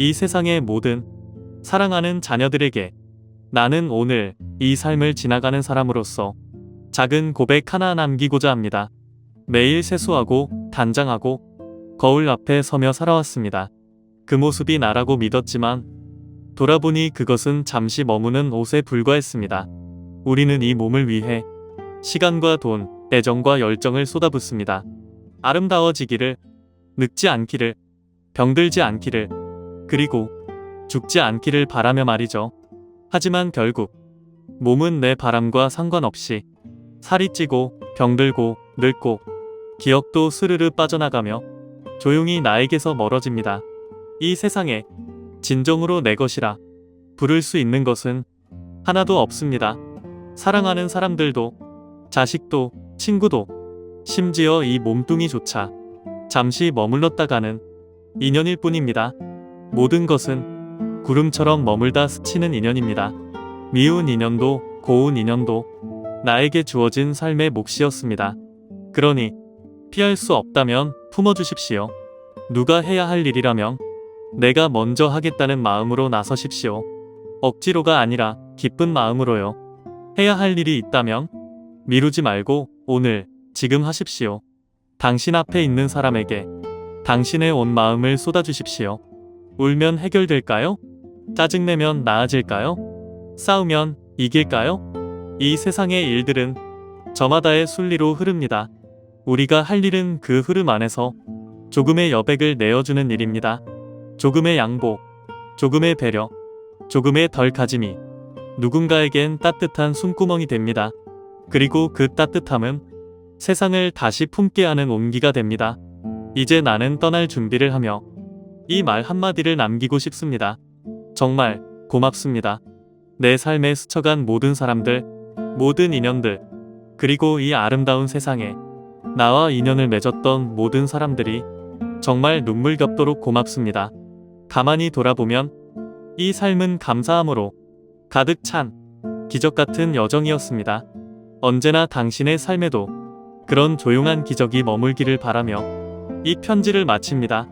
이 세상의 모든 사랑하는 자녀들에게 나는 오늘 이 삶을 지나가는 사람으로서 작은 고백 하나 남기고자 합니다. 매일 세수하고 단장하고 거울 앞에 서며 살아왔습니다. 그 모습이 나라고 믿었지만 돌아보니 그것은 잠시 머무는 옷에 불과했습니다. 우리는 이 몸을 위해 시간과 돈, 애정과 열정을 쏟아붓습니다. 아름다워지기를, 늙지 않기를, 병들지 않기를, 그리고 죽지 않기를 바라며 말이죠. 하지만 결국 몸은 내 바람과 상관없이 살이 찌고 병들고 늙고 기억도 스르르 빠져나가며 조용히 나에게서 멀어집니다. 이 세상에 진정으로 내 것이라 부를 수 있는 것은 하나도 없습니다. 사랑하는 사람들도 자식도 친구도 심지어 이 몸뚱이조차 잠시 머물렀다가는 인연일 뿐입니다. 모든 것은 구름처럼 머물다 스치는 인연입니다. 미운 인연도 고운 인연도 나에게 주어진 삶의 몫이었습니다. 그러니 피할 수 없다면 품어주십시오. 누가 해야 할 일이라면 내가 먼저 하겠다는 마음으로 나서십시오. 억지로가 아니라 기쁜 마음으로요. 해야 할 일이 있다면 미루지 말고 오늘 지금 하십시오. 당신 앞에 있는 사람에게 당신의 온 마음을 쏟아주십시오. 울면 해결될까요? 짜증내면 나아질까요? 싸우면 이길까요? 이 세상의 일들은 저마다의 순리로 흐릅니다. 우리가 할 일은 그 흐름 안에서 조금의 여백을 내어주는 일입니다. 조금의 양보, 조금의 배려, 조금의 덜 가짐이 누군가에겐 따뜻한 숨구멍이 됩니다. 그리고 그 따뜻함은 세상을 다시 품게 하는 온기가 됩니다. 이제 나는 떠날 준비를 하며 이 말 한마디를 남기고 싶습니다. 정말 고맙습니다. 내 삶에 스쳐간 모든 사람들, 모든 인연들, 그리고 이 아름다운 세상에 나와 인연을 맺었던 모든 사람들이 정말 눈물겹도록 고맙습니다. 가만히 돌아보면 이 삶은 감사함으로 가득 찬 기적 같은 여정이었습니다. 언제나 당신의 삶에도 그런 조용한 기적이 머물기를 바라며 이 편지를 마칩니다.